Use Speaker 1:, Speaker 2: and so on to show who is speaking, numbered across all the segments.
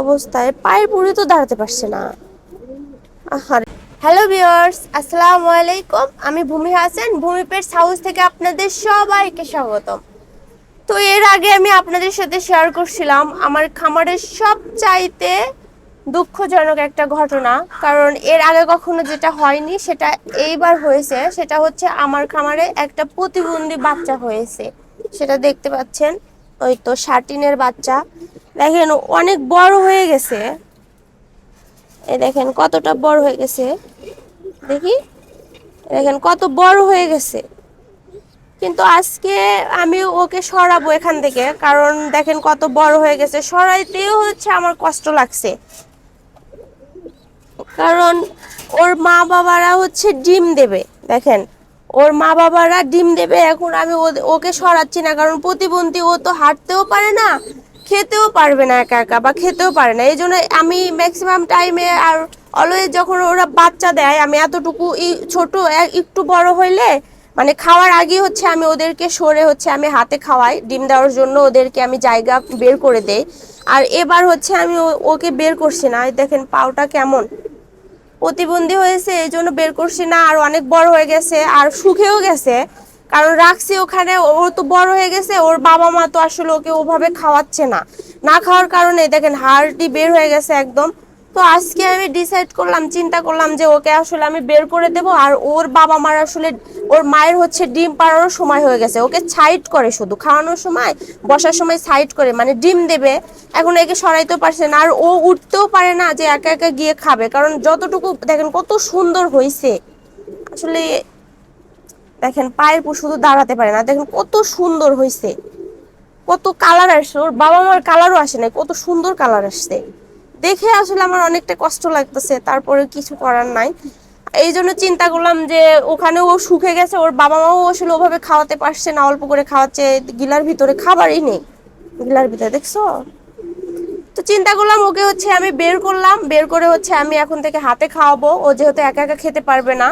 Speaker 1: অবস্থায় পায়ের পুরে তো দাঁড়াতে পারছে না। হ্যালো ভিউয়ার্স আসসালামু আলাইকুম। আমি ভূমি হাসান, ভূমি পেটস হাউস থেকে আপনাদের সবাইকে স্বাগতম। তো এর আগে আমি আপনাদের সাথে শেয়ার করছিলাম আমার খামারের সব চাইতে দুঃখজনক একটা ঘটনা, কারণ এর আগে কখনো যেটা হয়নি, সেটা এইবার হয়েছে। সেটা হচ্ছে আমার খামারে একটা প্রতিবন্ধী বাচ্চা হয়েছে। সেটা দেখতে পাচ্ছেন, ওই তো শার্টিনের বাচ্চা। দেখেন, অনেক বড় হয়ে গেছে। এই দেখেন, কতটা বড় হয়ে গেছে। দেখি, দেখেন, কত বড় হয়ে গেছে। কিন্তু আজকে আমি ওকে সরাবো এখান থেকে, কারণ দেখেন কত বড় হয়ে গেছে। সরাইতেও হচ্ছে আমার কষ্ট লাগছে। কারণ ওর মা বাবারা হচ্ছে ডিম দেবে, দেখেন। ওর মা বাবারা ডিম দেবে, এখন আমি ওকে সরাচ্ছি না, কারণ প্রতিবন্ধী ও তো হাঁটতেও পারে না। খেতেও পারবে না একা একা বা খেতেও পারে না। এই জন্য আমি ম্যাক্সিমাম টাইমে আর অলওয়েজ যখন ওরা বাচ্চা দেয়, আমি এতটুকু ছোট একটু বড় হইলে মানে খাওয়ার আগে হচ্ছে আমি ওদেরকে সরে হচ্ছে আমি হাতে খাওয়াই, ডিম দেওয়ার জন্য ওদেরকে আমি জায়গা বের করে দেই। আর এবার হচ্ছে আমি ওকে বের করছি না। দেখেন পাওটা কেমন। প্রতিবন্ধী হয়েছে এই জন্য বের করছি না। আর অনেক বড় হয়ে গেছে, আর শুকেও গেছে। কারণ রাখছি ওখানে, ও তো বড় হয়ে গেছে, ওর বাবা মা তো আসলে ওকে ওভাবে খাওয়াচ্ছে না। না খাওয়ার কারণে দেখেন হাড়টি বের হয়ে গেছে একদম। তো আজকে আমি ডিসাইড করলাম, চিন্তা করলাম যে ওকে আসলে আমি বের করে দেব, আর ওর বাবা মার আসলে ওর মায়ের হচ্ছে ডিম পাড়ারও সময় হয়ে গেছে। ওকে সাইড করে শুধু, খাওয়ানোর সময়, বসার সময় সাইড করে মানে ডিম দেবে। এখন একে সরাইতেও পারছে না, আর ও উঠতেও পারে না যে একা একা গিয়ে খাবে, কারণ যতটুকু দেখেন কত সুন্দর হয়েছে আসলে দেখেন, পায়ের পর শুধু দাঁড়াতে পারে না। দেখেন কত সুন্দর হয়েছে কত কালার আসছে। ওর বাবা মার কালারও আসে নাই। কত সুন্দর কালার আসছে। দেখে আসলে আমার অনেকটা কষ্ট লাগতেছে। তারপরে কিছু করার নাই। এই জন্য চিন্তা করলাম যে ওখানে ও শুকে গেছে। ওর বাবা মাও আসলে ওভাবে খাওয়াতে পারছে না। অল্প করে খাওয়াচ্ছে। গিলার ভিতরে খাবারই নেই। গিলার ভিতরে, দেখছ? তো চিন্তা করলাম, ওকে হচ্ছে আমি বের করলাম। বের করে হচ্ছে আমি এখন থেকে হাতে খাওয়াবো। ও যেহেতু একা একা খেতে পারবে না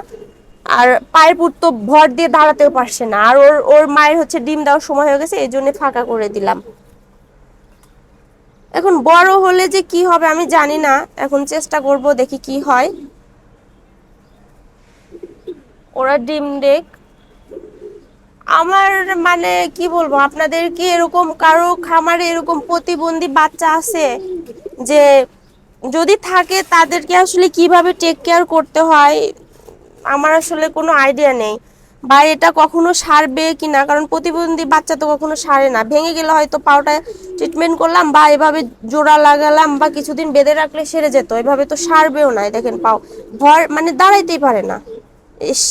Speaker 1: আর পায়ের পুর তো ভর দিয়ে দাঁড়াতেও পারছে না। আর ওর ওর মায়ের হচ্ছে ডিম দেওয়ার সময় হয়ে গেছে, এই জন্য ফাঁকা করে দিলাম। এখন বড় হলে যে কি হবে আমি জানি না। এখন চেষ্টা করব দেখি কি হয়। ওরা ডিম দেখ। আমার মানে কি বলব, আপনাদের কি এরকম কারও খামারে এরকম প্রতিবন্ধী বাচ্চা আছে যে যদি থাকে তাদেরকে আসলে কীভাবে টেক কেয়ার করতে হয়? আমার আসলে কোনো আইডিয়া নেই। বা এটা কখনো সারবে কি না কারণ প্রতিবন্ধী বাচ্চা তো কখনো সারে না। ভেঙে গেলে হয়তো পাওটা ট্রিটমেন্ট করলাম বা এভাবে জোড়া লাগালাম বা কিছুদিন বেঁধে রাখলে সেরে যেত। এভাবে তো সারবেও না। দেখেন পাও ভর মানে দাঁড়াইতেই পারে না। ইস।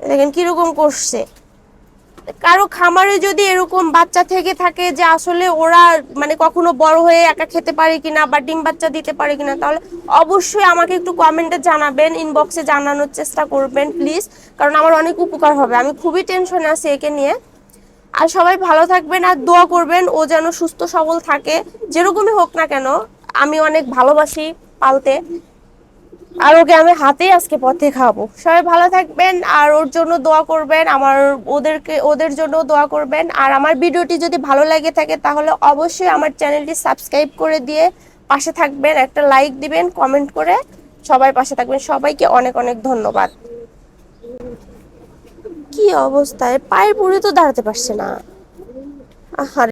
Speaker 1: দেখেন কীরকম করছে। কারও খামারে যদি এরকম বাচ্চা থেকে থাকে যে আসলে ওরা মানে কখনো বড় হয়ে একা খেতে পারে কিনা বা ডিম বাচ্চা দিতে পারে কিনা, তাহলে অবশ্যই আমাকে একটু কমেন্টে জানাবেন ইনবক্সে জানানোর চেষ্টা করবেন প্লিজ কারণ আমার অনেক উপকার হবে। আমি খুবই টেনশনে আছি একে নিয়ে। আর সবাই ভালো থাকবেন আর দোয়া করবেন, ও যেন সুস্থ সবল থাকে। যেরকমই হোক না কেন, আমি অনেক ভালোবাসি পালতে। আর ওকে আমি হাতেই আজকে পথে খাব সবাই ভালো থাকবেন আর ওর জন্য দোয়া করবেন, আমার ওদেরকে, ওদের জন্য দোয়া করবেন। আর আমার ভিডিওটি যদি ভালো লাগে থাকে তাহলে অবশ্যই আমার চ্যানেলটি সাবস্ক্রাইব করে দিয়ে পাশে থাকবেন, একটা লাইক দিবেন, কমেন্ট করে সবাই পাশে থাকবেন। সবাইকে অনেক অনেক ধন্যবাদ। কি অবস্থায়? পায়ের পুরে তো দাঁড়াতে পারছে না। আহারে।